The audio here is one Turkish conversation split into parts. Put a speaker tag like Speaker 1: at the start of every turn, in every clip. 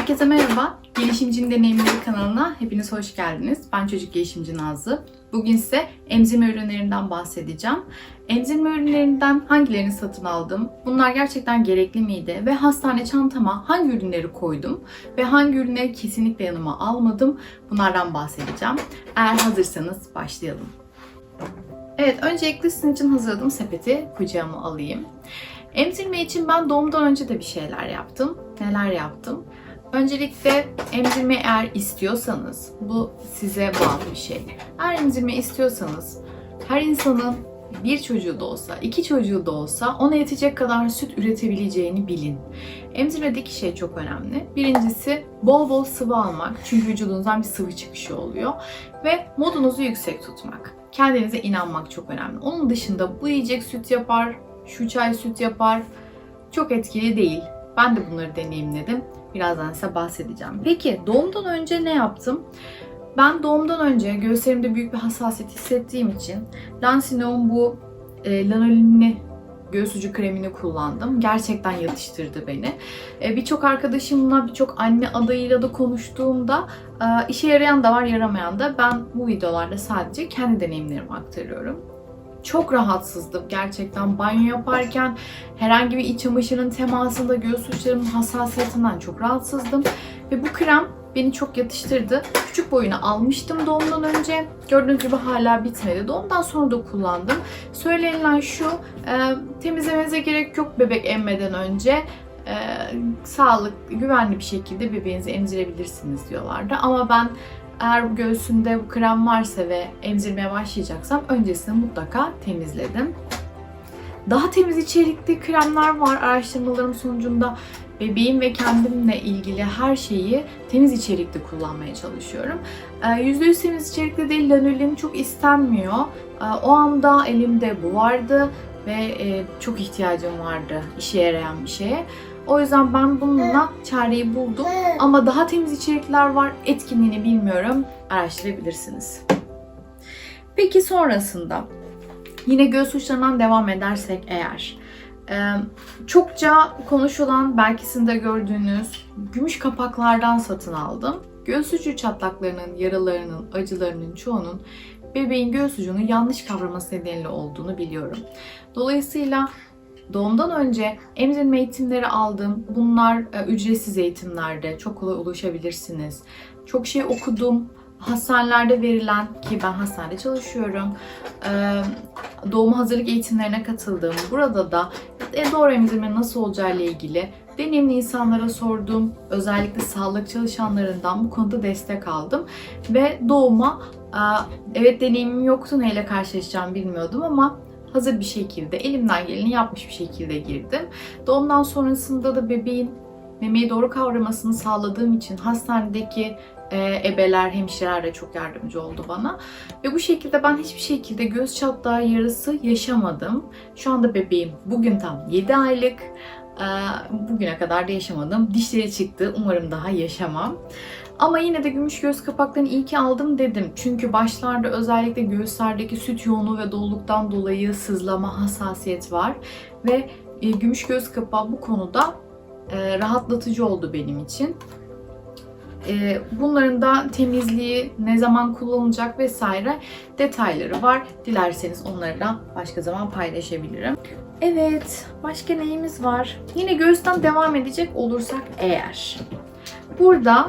Speaker 1: Herkese merhaba. Gelişimcinin Deneyimleri kanalına hepiniz hoş geldiniz. Ben çocuk gelişimci Nazlı. Bugün size emzirme ürünlerinden bahsedeceğim. Emzirme ürünlerinden hangilerini satın aldım? Bunlar gerçekten gerekli miydi? Ve hastane çantama hangi ürünleri koydum? Ve hangi ürünleri kesinlikle yanıma almadım? Bunlardan bahsedeceğim. Eğer hazırsanız başlayalım. Evet, öncelikle sizin için hazırladığım sepeti kucağıma alayım. Emzirme için ben doğumdan önce de bir şeyler yaptım. Neler yaptım? Öncelikle emzirme eğer istiyorsanız, bu size bağlı bir şey. Eğer emzirme istiyorsanız, her insanın bir çocuğu da olsa, iki çocuğu da olsa ona yetecek kadar süt üretebileceğini bilin. Emzirmedeki şey çok önemli. Birincisi bol bol sıvı almak. Çünkü vücudunuzdan bir sıvı çıkışı oluyor. Ve modunuzu yüksek tutmak. Kendinize inanmak çok önemli. Onun dışında bu yiyecek süt yapar, şu çay süt yapar. Çok etkili değil. Ben de bunları deneyimledim. Birazdan size bahsedeceğim. Peki doğumdan önce ne yaptım? Ben doğumdan önce göğüslerimde büyük bir hassasiyet hissettiğim için Lansine'un bu e, lanolinli göğüs ucu kremini kullandım. Gerçekten yatıştırdı beni. E, birçok arkadaşımla, birçok anne adayıyla da konuştuğumda e, işe yarayan da var, yaramayan da. Ben bu videolarda sadece kendi deneyimlerimi aktarıyorum çok rahatsızdım gerçekten banyo yaparken herhangi bir iç çamaşırın temasında göğüs uçlarımın hassasiyetinden çok rahatsızdım ve bu krem beni çok yatıştırdı. Küçük boyunu almıştım doğumdan önce. Gördüğünüz gibi hala bitmedi. Doğumdan sonra da kullandım. Söylenilen şu, e, temizlemenize gerek yok bebek emmeden önce. E, sağlık, güvenli bir şekilde bebeğinizi emzirebilirsiniz diyorlardı. Ama ben eğer göğsünde bu krem varsa ve emzirmeye başlayacaksam öncesinde mutlaka temizledim. Daha temiz içerikli kremler var araştırmalarım sonucunda. Bebeğim ve kendimle ilgili her şeyi temiz içerikli kullanmaya çalışıyorum. %100 temiz içerikli değil, lanolin çok istenmiyor. O anda elimde bu vardı ve çok ihtiyacım vardı işe yarayan bir şeye. O yüzden ben bununla çareyi buldum. Ama daha temiz içerikler var. Etkinliğini bilmiyorum. Araştırabilirsiniz. Peki sonrasında yine göğüs uçlarından devam edersek eğer çokça konuşulan belki sizin de gördüğünüz gümüş kapaklardan satın aldım. Göğüs ucu çatlaklarının, yaralarının, acılarının çoğunun bebeğin göğüs ucunu yanlış kavraması nedeniyle olduğunu biliyorum. Dolayısıyla Doğumdan önce emzirme eğitimleri aldım. Bunlar e, ücretsiz eğitimlerde çok kolay ulaşabilirsiniz. Çok şey okudum. Hastanelerde verilen ki ben hastanede çalışıyorum. E, doğum hazırlık eğitimlerine katıldım. Burada da e, doğru emzirme nasıl olacağı ile ilgili deneyimli insanlara sordum. Özellikle sağlık çalışanlarından bu konuda destek aldım. Ve doğuma evet deneyimim yoktu neyle karşılaşacağım bilmiyordum ama hazır bir şekilde elimden geleni yapmış bir şekilde girdim. Doğumdan sonrasında da bebeğin memeyi doğru kavramasını sağladığım için hastanedeki e, ebeler, hemşireler de çok yardımcı oldu bana. Ve bu şekilde ben hiçbir şekilde göz çatlağı yarısı yaşamadım. Şu anda bebeğim bugün tam 7 aylık. E, bugüne kadar da yaşamadım. Dişleri çıktı. Umarım daha yaşamam. Ama yine de gümüş göğüs kapaklarını iyi ki aldım dedim. Çünkü başlarda özellikle göğüslerdeki süt yoğunluğu ve doluluktan dolayı sızlama, hassasiyet var. Ve e, gümüş göğüs kapağı bu konuda e, rahatlatıcı oldu benim için. E, bunların da temizliği, ne zaman kullanılacak vesaire detayları var. Dilerseniz onları da başka zaman paylaşabilirim. Evet, başka neyimiz var? Yine göğüsten devam edecek olursak eğer. Burada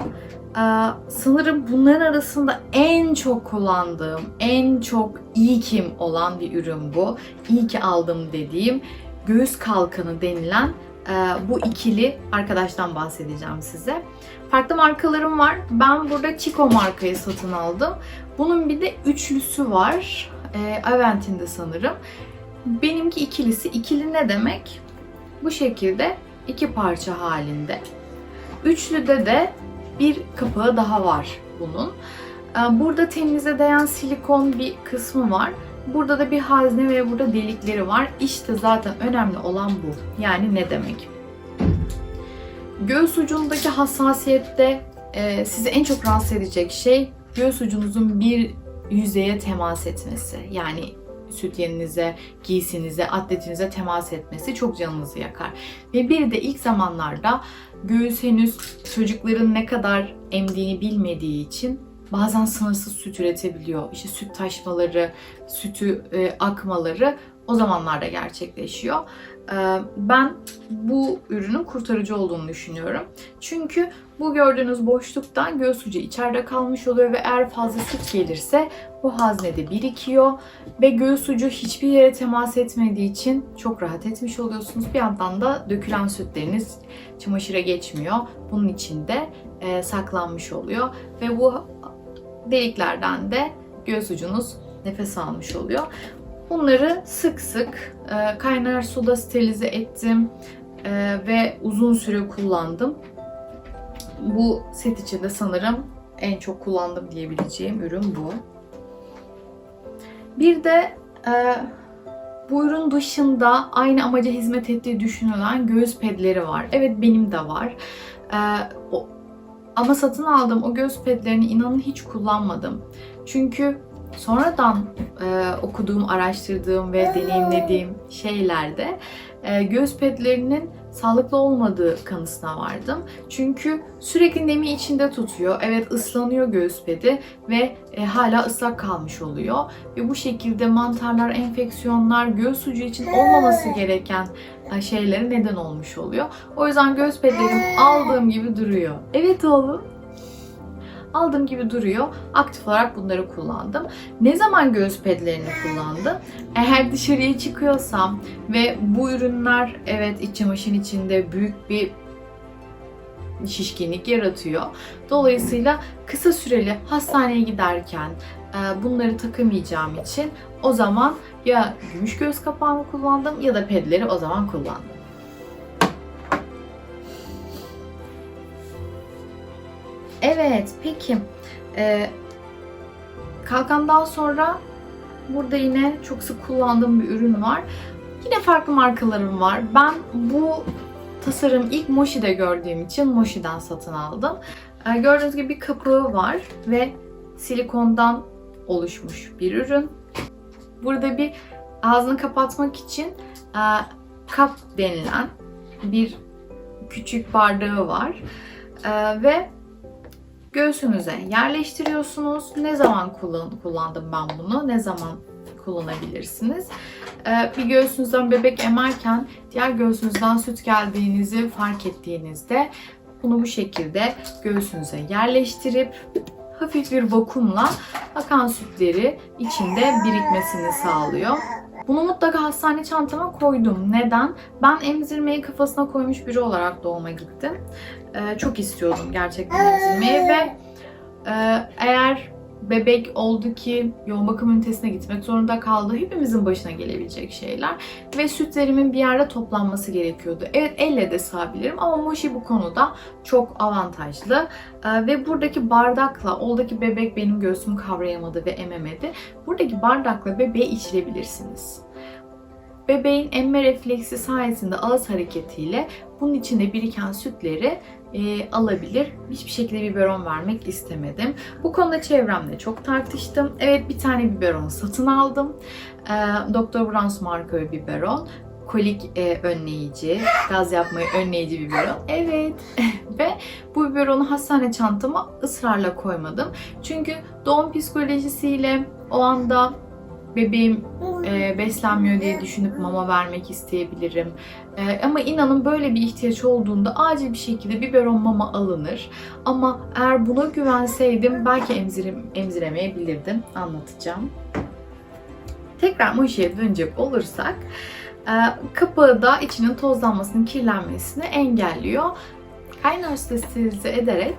Speaker 1: sanırım bunların arasında en çok kullandığım, en çok iyi kim olan bir ürün bu. İyi ki aldım dediğim göğüs kalkanı denilen e, bu ikili arkadaştan bahsedeceğim size. Farklı markalarım var. Ben burada Chico markayı satın aldım. Bunun bir de üçlüsü var. E, Avent'in sanırım. Benimki ikilisi. İkili ne demek? Bu şekilde iki parça halinde. Üçlüde de bir kapağı daha var bunun. Ee, burada teninize değen silikon bir kısmı var. Burada da bir hazne ve burada delikleri var. İşte zaten önemli olan bu. Yani ne demek? Göğüs ucundaki hassasiyette e, sizi en çok rahatsız edecek şey göğüs ucunuzun bir yüzeye temas etmesi. Yani süt yeninize, giysinize, atletinize temas etmesi çok canınızı yakar. Ve bir de ilk zamanlarda göğüs henüz çocukların ne kadar emdiğini bilmediği için bazen sınırsız süt üretebiliyor. İşte süt taşmaları, sütü e, akmaları o zamanlarda gerçekleşiyor. E, ben bu ürünün kurtarıcı olduğunu düşünüyorum. Çünkü bu gördüğünüz boşluktan göğüs ucu içeride kalmış oluyor ve eğer fazla süt gelirse bu haznede birikiyor ve göğüs ucu hiçbir yere temas etmediği için çok rahat etmiş oluyorsunuz. Bir yandan da dökülen sütleriniz çamaşıra geçmiyor. Bunun içinde e, saklanmış oluyor ve bu deliklerden de göğüs ucunuz nefes almış oluyor. Bunları sık sık e, kaynar suda sterilize ettim e, ve uzun süre kullandım. Bu set içinde sanırım en çok kullandım diyebileceğim ürün bu. Bir de e, bu ürün dışında aynı amaca hizmet ettiği düşünülen göğüs pedleri var. Evet benim de var. E, o, ama satın aldığım o göğüs pedlerini inanın hiç kullanmadım. Çünkü sonradan e, okuduğum, araştırdığım ve deneyimlediğim şeylerde e, göğüs pedlerinin sağlıklı olmadığı kanısına vardım. Çünkü sürekli nemi içinde tutuyor. Evet ıslanıyor göğüs pedi ve e, hala ıslak kalmış oluyor. Ve bu şekilde mantarlar, enfeksiyonlar, göğüs ucu için olmaması gereken e, şeylere neden olmuş oluyor. O yüzden göğüs pedlerim aldığım gibi duruyor. Evet oğlum aldığım gibi duruyor. Aktif olarak bunları kullandım. Ne zaman göğüs pedlerini kullandım? Eğer dışarıya çıkıyorsam ve bu ürünler evet iç çamaşırın içinde büyük bir şişkinlik yaratıyor. Dolayısıyla kısa süreli hastaneye giderken e, bunları takamayacağım için o zaman ya gümüş göğüs kapağını kullandım ya da pedleri o zaman kullandım. Evet, peki. Ee, kalkandan sonra burada yine çok sık kullandığım bir ürün var. Yine farklı markalarım var. Ben bu tasarım ilk Moshi'de gördüğüm için Moshi'den satın aldım. Ee, gördüğünüz gibi bir kapağı var ve silikondan oluşmuş bir ürün. Burada bir ağzını kapatmak için e, kap denilen bir küçük bardağı var. E, ve göğsünüze yerleştiriyorsunuz. Ne zaman kullan kullandım ben bunu? Ne zaman kullanabilirsiniz? Ee, bir göğsünüzden bebek emerken diğer göğsünüzden süt geldiğinizi fark ettiğinizde bunu bu şekilde göğsünüze yerleştirip hafif bir vakumla akan sütleri içinde birikmesini sağlıyor. Bunu mutlaka hastane çantama koydum. Neden? Ben emzirmeyi kafasına koymuş biri olarak doğuma gittim. Ee, çok istiyordum gerçekten emzirmeyi ve e, eğer bebek oldu ki yoğun bakım ünitesine gitmek zorunda kaldı. Hepimizin başına gelebilecek şeyler. Ve sütlerimin bir yerde toplanması gerekiyordu. Evet elle de sağabilirim ama Moshi bu konuda çok avantajlı. Ee, ve buradaki bardakla, oradaki bebek benim göğsümü kavrayamadı ve ememedi. Buradaki bardakla bebeğe içirebilirsiniz. Bebeğin emme refleksi sayesinde ağız hareketiyle bunun içinde biriken sütleri e, alabilir. Hiçbir şekilde biberon vermek istemedim. Bu konuda çevremle çok tartıştım. Evet bir tane biberon satın aldım. E, Dr. Browns marka bir biberon. Kolik e, önleyici, gaz yapmayı önleyici biberon. Evet. Ve bu biberonu hastane çantama ısrarla koymadım. Çünkü doğum psikolojisiyle o anda bebeğim e, beslenmiyor diye düşünüp mama vermek isteyebilirim. E, ama inanın böyle bir ihtiyaç olduğunda acil bir şekilde biberon mama alınır. Ama eğer buna güvenseydim belki emzirim, emziremeyebilirdim. Anlatacağım. Tekrar Moşi'ye dönecek olursak e, kapağı da içinin tozlanmasını, kirlenmesini engelliyor. Kaynar sterilize ederek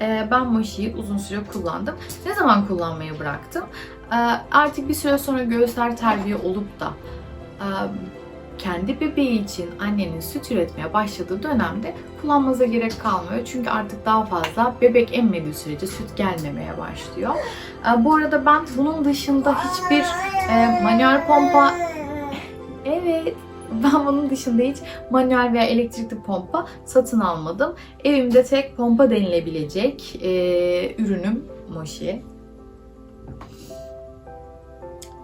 Speaker 1: e, ben Moşi'yi uzun süre kullandım. Ne zaman kullanmayı bıraktım? E, artık bir süre sonra göğüsler terbiye olup da e, kendi bebeği için annenin süt üretmeye başladığı dönemde kullanmanıza gerek kalmıyor. Çünkü artık daha fazla bebek emmediği sürece süt gelmemeye başlıyor. E, bu arada ben bunun dışında hiçbir e, manuel pompa Evet. Ben bunun dışında hiç manuel veya elektrikli pompa satın almadım. Evimde tek pompa denilebilecek e, ürünüm Moshi.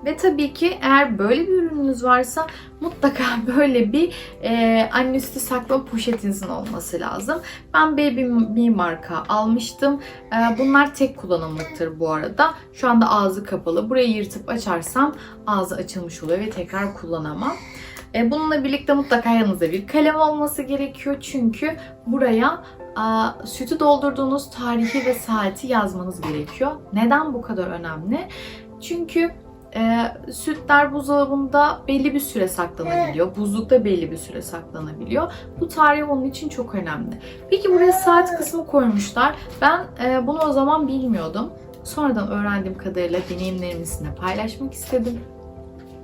Speaker 1: Ve tabii ki eğer böyle bir ürününüz varsa mutlaka böyle bir e, anne saklama poşetinizin olması lazım. Ben Baby Me marka almıştım. E, bunlar tek kullanımlıktır bu arada. Şu anda ağzı kapalı. Burayı yırtıp açarsam ağzı açılmış oluyor ve tekrar kullanamam. E, bununla birlikte mutlaka yanınızda bir kalem olması gerekiyor. Çünkü buraya a, sütü doldurduğunuz tarihi ve saati yazmanız gerekiyor. Neden bu kadar önemli? Çünkü e, sütler buzdolabında belli bir süre saklanabiliyor. Buzlukta belli bir süre saklanabiliyor. Bu tarih onun için çok önemli. Peki buraya saat kısmı koymuşlar. Ben e, bunu o zaman bilmiyordum. Sonradan öğrendiğim kadarıyla deneyimlerimi sizinle paylaşmak istedim.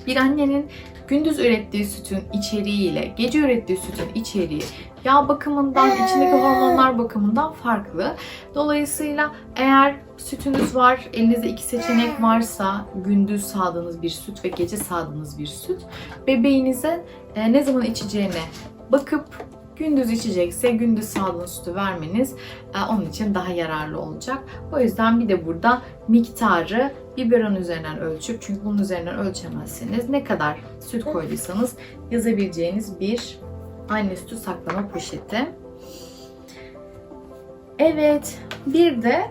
Speaker 1: Bir annenin gündüz ürettiği sütün içeriğiyle gece ürettiği sütün içeriği yağ bakımından, içindeki hormonlar bakımından farklı. Dolayısıyla eğer sütünüz var, elinizde iki seçenek varsa gündüz sağdığınız bir süt ve gece sağdığınız bir süt bebeğinize e, ne zaman içeceğine bakıp gündüz içecekse gündüz sağdığınız sütü vermeniz e, onun için daha yararlı olacak. O yüzden bir de burada miktarı biberon üzerinden ölçüp çünkü bunun üzerinden ölçemezseniz ne kadar süt koyduysanız yazabileceğiniz bir anne sütü saklama poşeti. Evet, bir de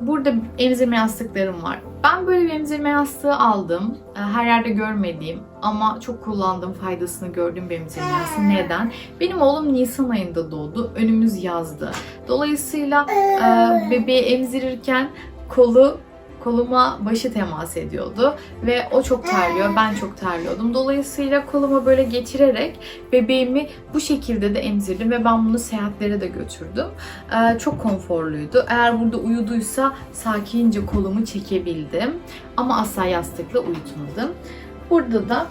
Speaker 1: burada emzirme yastıklarım var. Ben böyle bir emzirme yastığı aldım. Ee, Her yerde görmediğim ama çok kullandığım, faydasını gördüğüm bir emzirme yastığı. Neden? Benim oğlum Nisan ayında doğdu. Önümüz yazdı. Dolayısıyla e, bebeği emzirirken kolu koluma başı temas ediyordu ve o çok terliyor, ben çok terliyordum. Dolayısıyla koluma böyle geçirerek bebeğimi bu şekilde de emzirdim ve ben bunu seyahatlere de götürdüm. Ee, çok konforluydu. Eğer burada uyuduysa sakince kolumu çekebildim ama asla yastıkla uyutmadım. Burada da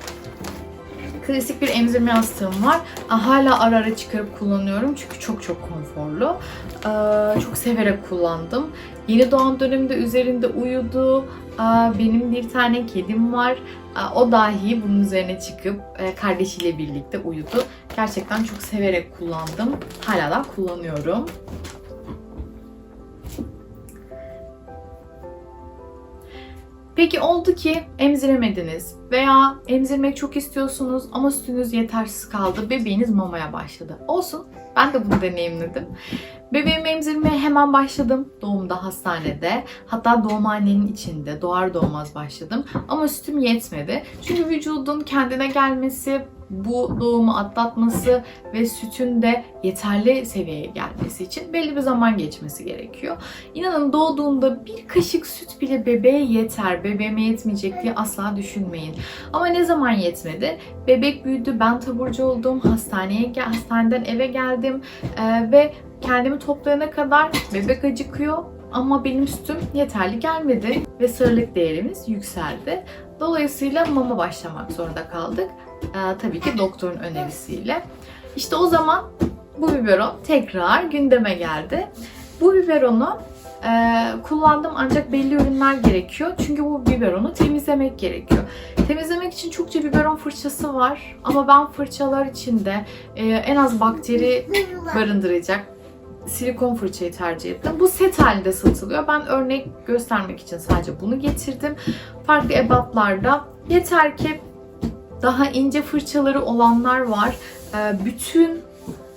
Speaker 1: klasik bir emzirme yastığım var. Hala ara ara çıkarıp kullanıyorum çünkü çok çok konforlu. Ee, Çok severek kullandım. Yeni doğan döneminde üzerinde uyudu. Benim bir tane kedim var. O dahi bunun üzerine çıkıp e, kardeşiyle birlikte uyudu. Gerçekten çok severek kullandım. Hala da kullanıyorum. Peki oldu ki emziremediniz veya emzirmek çok istiyorsunuz ama sütünüz yetersiz kaldı. Bebeğiniz mamaya başladı. Olsun. Ben de bunu deneyimledim. Bebeğimi emzirmeye hemen başladım doğumda hastanede. Hatta doğumhanenin içinde doğar doğmaz başladım. Ama sütüm yetmedi. Çünkü vücudun kendine gelmesi, bu doğumu atlatması ve sütün de yeterli seviyeye gelmesi için belli bir zaman geçmesi gerekiyor. İnanın doğduğunda bir kaşık süt bile bebeğe yeter. Bebeğime yetmeyecek diye asla düşünmeyin. Ama ne zaman yetmedi? Bebek büyüdü, ben taburcu oldum, hastaneye hastaneden eve geldim Ee, ve kendimi toplayana kadar bebek acıkıyor ama benim sütüm yeterli gelmedi ve sarılık değerimiz yükseldi. Dolayısıyla mama başlamak zorunda kaldık. Ee, tabii ki doktorun önerisiyle. İşte o zaman bu biberon tekrar gündeme geldi. Bu biberonu e, kullandım ancak belli ürünler gerekiyor. Çünkü bu biberonu temizlemek gerekiyor. Temizlemek için çokça biberon fırçası var ama ben fırçalar içinde e, en az bakteri barındıracak silikon fırçayı tercih ettim. Bu set halinde satılıyor. Ben örnek göstermek için sadece bunu getirdim. Farklı ebatlarda. Yeter ki daha ince fırçaları olanlar var. Ee, Bütün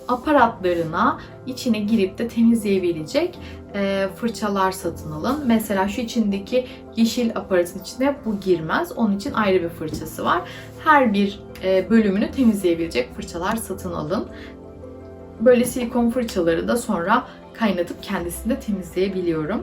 Speaker 1: aparatlarına içine girip de temizleyebilecek e, fırçalar satın alın. Mesela şu içindeki yeşil aparatın içine bu girmez. Onun için ayrı bir fırçası var. Her bir e, bölümünü temizleyebilecek fırçalar satın alın. Böyle silikon fırçaları da sonra kaynatıp kendisini de temizleyebiliyorum.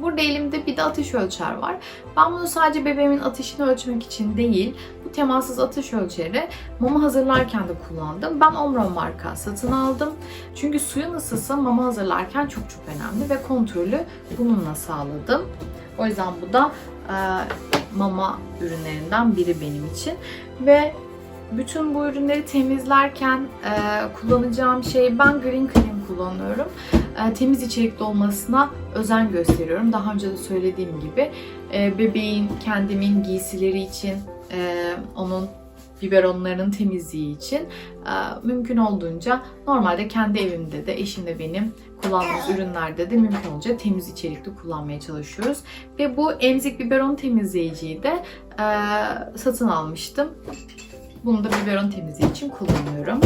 Speaker 1: Burada elimde bir de atış ölçer var. Ben bunu sadece bebeğimin ateşini ölçmek için değil, bu temassız atış ölçeri mama hazırlarken de kullandım. Ben Omron marka satın aldım. Çünkü suyun ısısı mama hazırlarken çok çok önemli ve kontrolü bununla sağladım. O yüzden bu da e, mama ürünlerinden biri benim için. Ve bütün bu ürünleri temizlerken e, kullanacağım şey ben Green Clean kullanıyorum. E, temiz içerikli olmasına özen gösteriyorum. Daha önce de söylediğim gibi e, bebeğin, kendimin giysileri için e, onun biberonlarının temizliği için mümkün olduğunca normalde kendi evimde de eşimle benim kullandığımız ürünlerde de mümkün olunca temiz içerikli kullanmaya çalışıyoruz. Ve bu emzik biberon temizleyiciyi de satın almıştım. Bunu da biberon temizliği için kullanıyorum.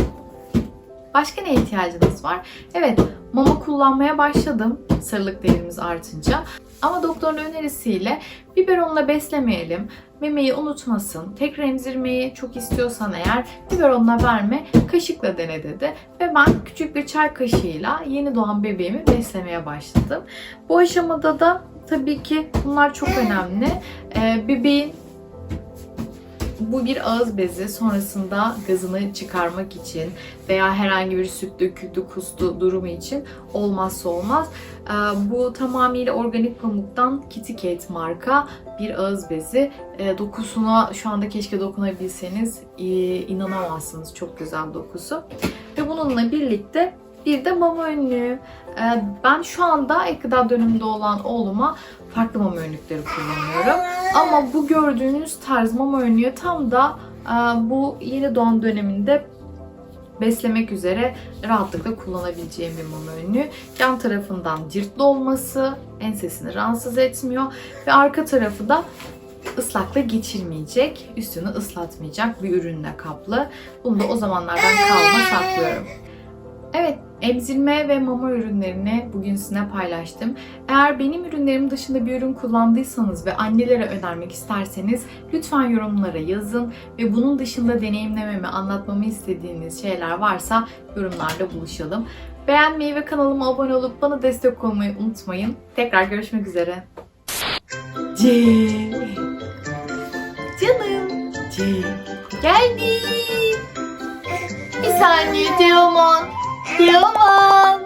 Speaker 1: Başka ne ihtiyacınız var? Evet, mama kullanmaya başladım sarılık değerimiz artınca. Ama doktorun önerisiyle biberonla beslemeyelim, memeyi unutmasın, tekrar emzirmeyi çok istiyorsan eğer biberonla verme, kaşıkla dene dedi. Ve ben küçük bir çay kaşığıyla yeni doğan bebeğimi beslemeye başladım. Bu aşamada da tabii ki bunlar çok önemli. Ee, bebeğin bu bir ağız bezi sonrasında gazını çıkarmak için veya herhangi bir süt döküldü, kustu durumu için olmazsa olmaz. Ee, Bu tamamıyla organik pamuktan Kitty Cat marka bir ağız bezi. Ee, Dokusuna şu anda keşke dokunabilseniz ee, inanamazsınız. Çok güzel dokusu. Ve bununla birlikte bir de mama önlüğü. Ee, Ben şu anda ek gıda döneminde olan oğluma farklı mama önlükleri kullanıyorum. Ama bu gördüğünüz tarz mama önlüğü tam da e, bu yeni doğan döneminde beslemek üzere rahatlıkla kullanabileceğim bir mama önlüğü. Yan tarafından cirtli olması ensesini rahatsız etmiyor ve arka tarafı da ıslakla geçirmeyecek, üstünü ıslatmayacak bir ürünle kaplı. Bunu da o zamanlardan kalma saklıyorum. Evet, emzirme ve mama ürünlerini bugün sizinle paylaştım. Eğer benim ürünlerim dışında bir ürün kullandıysanız ve annelere önermek isterseniz lütfen yorumlara yazın ve bunun dışında deneyimlememi, anlatmamı istediğiniz şeyler varsa yorumlarda buluşalım. Beğenmeyi ve kanalıma abone olup bana destek olmayı unutmayın. Tekrar görüşmek üzere. C. Canım. C. Geldim. Bir saniye Teoman. Teoman.